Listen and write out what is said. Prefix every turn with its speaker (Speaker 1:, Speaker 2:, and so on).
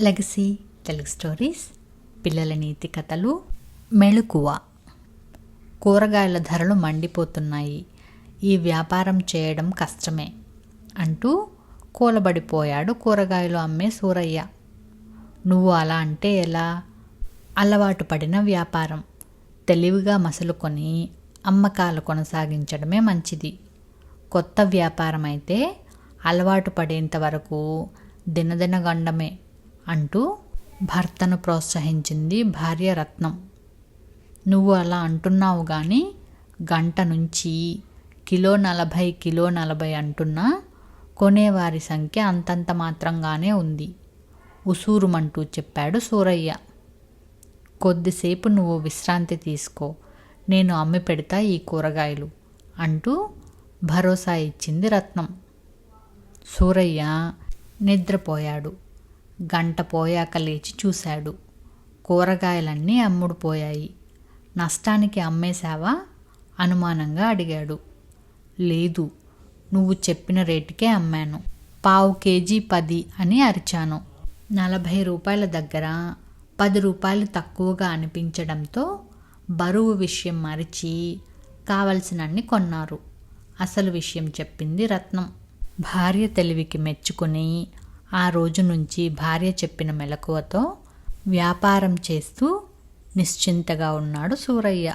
Speaker 1: Legacy Telugu stories పిల్లల నీతి కథలు మెళుకువ. కూరగాయల ధరలు మండిపోతున్నాయి. ఈ వ్యాపారం చేయడం కష్టమే అంటూ కూలబడిపోయాడు కూరగాయలు అమ్మే సూరయ్య. నువ్వు అలా అంటే ఎలా? అలవాటు పడిన వ్యాపారం. తెలివిగా మసులుకొని అమ్మకాలు కొనసాగించడమే మంచిది. కొత్త వ్యాపారం అయితే అలవాటు పడేంత వరకు దినదినగండమే అంటూ భర్తను ప్రోత్సహించింది భార్య రత్నం. నువ్వు అలా అంటున్నావు కానీ గంట నుంచి కిలో నలభై కిలో నలభై అంటున్నా కొనేవారి సంఖ్య అంతంత మాత్రంగానే ఉంది. ఉసూరుమంటూ చెప్పాడు సూరయ్య. కొద్దిసేపు నువ్వు విశ్రాంతి తీసుకో నేను అమ్మి పెడతా ఈ కూరగాయలు అంటూ భరోసా ఇచ్చింది రత్నం. సూరయ్య నిద్రపోయాడు. గంట పోయాక లేచి చూశాడు. కూరగాయలన్నీ అమ్ముడుపోయాయి. నష్టానికి అమ్మేశావా? అనుమానంగా అడిగాడు. లేదు నువ్వు చెప్పిన రేటుకే అమ్మాను. పావు కేజీ పది అని అరిచాను. నలభై రూపాయల దగ్గర పది రూపాయలు తక్కువగా అనిపించడంతో బరువు విషయం మరిచి కావలసినన్ని కొన్నారు. అసలు విషయం చెప్పింది రత్నం. భార్య తెలివికి మెచ్చుకుని ఆ రోజు నుంచి భార్య చెప్పిన మెలకువతో వ్యాపారం చేస్తూ నిశ్చింతగా ఉన్నాడు సూరయ్య.